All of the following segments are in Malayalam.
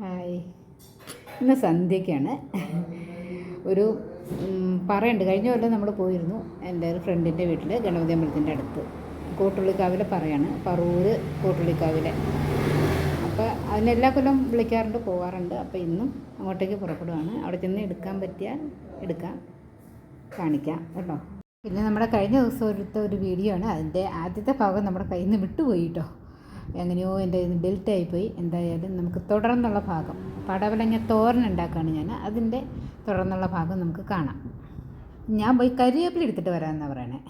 ഹായ്. ഇന്ന് സന്ധ്യയ്ക്കാണ് ഒരു പറയണ്ട്. കഴിഞ്ഞ കൊല്ലം നമ്മൾ പോയിരുന്നു. എന്റെ ഒരു ഫ്രണ്ടിന്റെ വീട്ടിൽ ഗണപതി അമ്പലത്തിന്റെ അടുത്ത്. കോട്ടുള്ളിക്കാവിലെ പറയാണ്. പറൂര് കോട്ടുള്ളിക്കാവിലെ. അപ്പോൾ അതിനെല്ലാ കൊല്ലം വിളിക്കാറുണ്ട് പോകാറുണ്ട് അപ്പോൾ ഇന്നും അങ്ങോട്ടേക്ക് പുറപ്പെടുവാണ്. അവിടെ ചെന്ന് എടുക്കാൻ പറ്റിയാൽ എടുക്കാം. കാണിക്കാം കേട്ടോ. പിന്നെ നമ്മുടെ കഴിഞ്ഞ ദിവസം എടുത്ത ഒരു വീഡിയോ ആണ്. അതിന്റെ ആദ്യത്തെ ഭാഗം നമ്മുടെ കയ്യിൽ നിന്ന് വിട്ടുപോയി കേട്ടോ. എങ്ങനെയോ എന്റെ പോയി എന്തായാലും നമുക്ക് തുടർന്നുള്ള ഭാഗം പടവലങ്ങ തോരൻ ഉണ്ടാക്കുകയാണ് ഞാൻ. അതിന്റെ തുടർന്നുള്ള ഭാഗം നമുക്ക് കാണാം. ഞാൻ പോയി കരിവേപ്പില എടുത്തിട്ട് വരാമെന്നാണ് പറയണേ.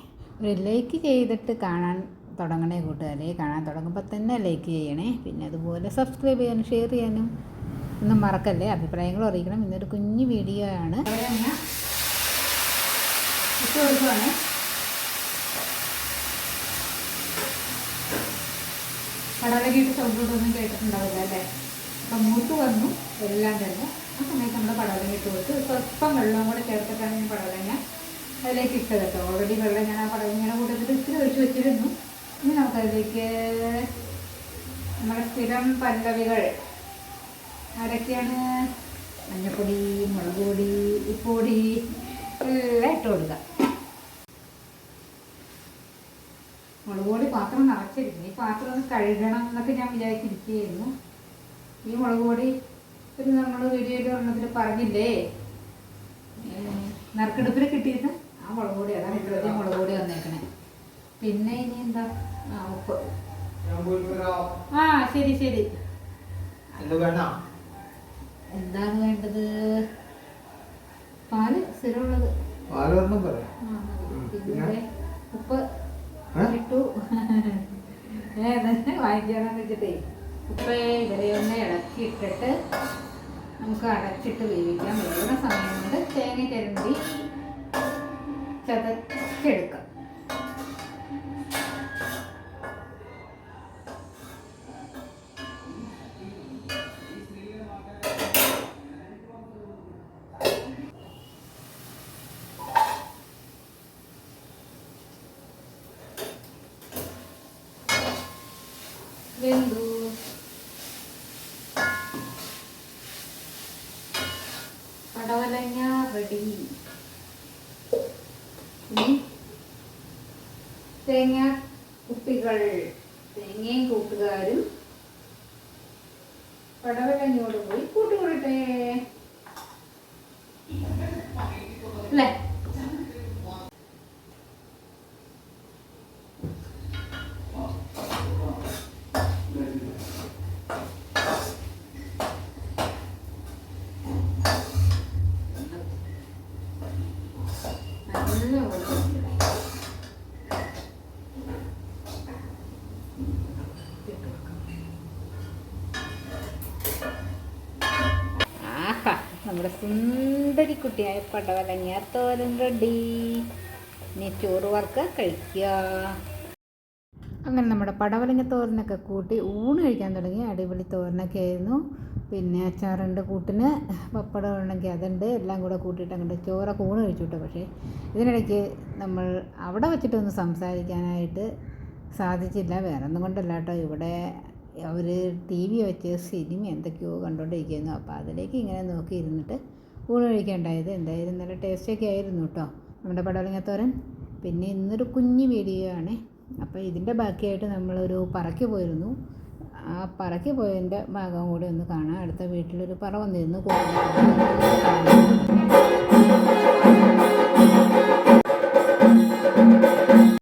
ഒരു ലൈക്ക് ചെയ്തിട്ട് കാണാൻ തുടങ്ങണേ കൂട്ടുകാരെ. കാണാൻ തുടങ്ങുമ്പോൾ തന്നെ ലൈക്ക് ചെയ്യണേ. പിന്നെ അതുപോലെ സബ്സ്ക്രൈബ് ചെയ്യാനും ഷെയർ ചെയ്യാനും ഒന്നും മറക്കല്ലേ? അഭിപ്രായങ്ങൾ അറിയിക്കണം. ഇന്നൊരു കുഞ്ഞു വീഡിയോ ആണ് ഇട്ട് കൊടുക്കുവാണ് കടലക്കിട്ട് സൗണ്ടൊന്നും കേട്ടിട്ടുണ്ടാവില്ല അല്ലേ? അപ്പം മൂത്ത് വന്നു എല്ലാം തന്നെ ആ സമയത്ത് നമ്മൾ പടവലങ്ങ ഇട്ട് കൊടുത്ത്. സ്വല്പം വെള്ളം കൂടെ ചേർത്തിട്ടാണ് ഞാൻ പടവലങ്ങ അതിലേക്ക് ഇട്ടത് കേട്ടോ. ഓൾറെഡി വെള്ളം ഞാൻ ആ പടവലങ്ങയുടെ കൂട്ടത്തിൽ ഇത്തിരി ഒഴിച്ച് വെച്ചിരുന്നു. ഇനി നമുക്കതിലേക്ക് നമ്മുടെ സ്ഥിരം പല്ലവികൾ ആരൊക്കെയാണ്? മഞ്ഞപ്പൊടി മുളക് പൊടി ഉപ്പുപൊടി എല്ലാം ഇട്ട് കൊടുക്കുക മുളക് പൊടി പാത്രം നിറച്ചിരിക്കുന്നു ഈ പാത്രം ഒന്ന് കഴുകണം എന്നൊക്കെ ഞാൻ വിചാരിച്ചിരിക്കുകയായിരുന്നു. ഈ മുളക് പൊടി ഒരു നമ്മൾ വീഡിയോയിൽ ഒരെണ്ണത്തിൽ പറഞ്ഞില്ലേ? നറുക്കെടുപ്പിൽ കിട്ടിയിരുന്ന ആ മുളക് പൊടി അതാണ് ഇപ്പോഴത്തെ മുളക് പൊടി വന്നേക്കണേ. പിന്നെ ഇനി എന്താ? ഉപ്പ്. ആ ശരി ശരി. എന്താണ് വേണ്ടത്? പാൽ സ്ഥിരമുള്ളത്. പിന്നെ? ഉപ്പ്? ഇട്ടു. ഏത് വാങ്ങിക്കാന്ന് വെച്ചിട്ടേ. ഉപ്പേ ഇവരെയൊന്ന് ഇളക്കി ഇട്ടിട്ട് നമുക്ക് അടച്ചിട്ട് വേവിക്കാം. വേവുന്ന സമയം കൊണ്ട് തേങ്ങ ചരണ്ടി ചതച്ചെടുക്കാം. വെന്തു. പടവലങ്ങ റെഡി. തേങ്ങ കുപ്പികൾ. തേങ്ങയും കൂട്ടുകാരും പടവലങ്ങയോട് പോയി കൂട്ടുകൊള്ളട്ടെ അല്ലേ നല്ല വെള്ളം ആഹാ നമ്മുടെ സുന്ദരിക്കുട്ടിയായ പടവലങ്ങ തോരൻ റെഡി. ഇനി ചോറ് വറുക്കുക കഴിക്കുക അങ്ങനെ നമ്മുടെ പടവലങ്ങ തോരനൊക്കെ കൂട്ടി ഊണ് കഴിക്കാൻ തുടങ്ങി. അടിപൊളി തോരനൊക്കെ ആയിരുന്നു. പിന്നെ അച്ചാറുണ്ട് കൂട്ടിന് പപ്പടം ഉണ്ടെങ്കിൽ അതുണ്ട്. എല്ലാം കൂടെ കൂട്ടിയിട്ട് അങ്ങോട്ട് ചോറൊക്കെ ഊണ് കഴിച്ചു കേട്ടോ പക്ഷേ ഇതിനിടയ്ക്ക് നമ്മൾ അവിടെ വെച്ചിട്ടൊന്ന് സംസാരിക്കാനായിട്ട് സാധിച്ചില്ല. വേറെ ഒന്നും കൊണ്ടല്ല കേട്ടോ. ഇവിടെ അവർ ടി വി വെച്ച് സിനിമ എന്തൊക്കെയോ കണ്ടുകൊണ്ടിരിക്കുന്നു അപ്പോൾ അതിലേക്ക് ഇങ്ങനെ നോക്കി ഇരുന്നിട്ട് ഊണ് കഴിക്കേണ്ടായത്. എന്തായാലും നല്ല ടേസ്റ്റൊക്കെ ആയിരുന്നു കേട്ടോ നമ്മുടെ പടവലങ്ങത്തോരൻ. പിന്നെ ഇന്നൊരു കുഞ്ഞ് വീഡിയോ ആണ്. അപ്പോൾ ഇതിന്റെ ബാക്കിയായിട്ട് നമ്മളൊരു പറയ്ക്ക് പോയിരുന്നു. ആ പറയ്ക്ക് പോയതിന്റെ ഭാഗം കൂടി ഒന്ന് കാണാം. അടുത്ത വീട്ടിലൊരു പറ വന്നിരുന്നു.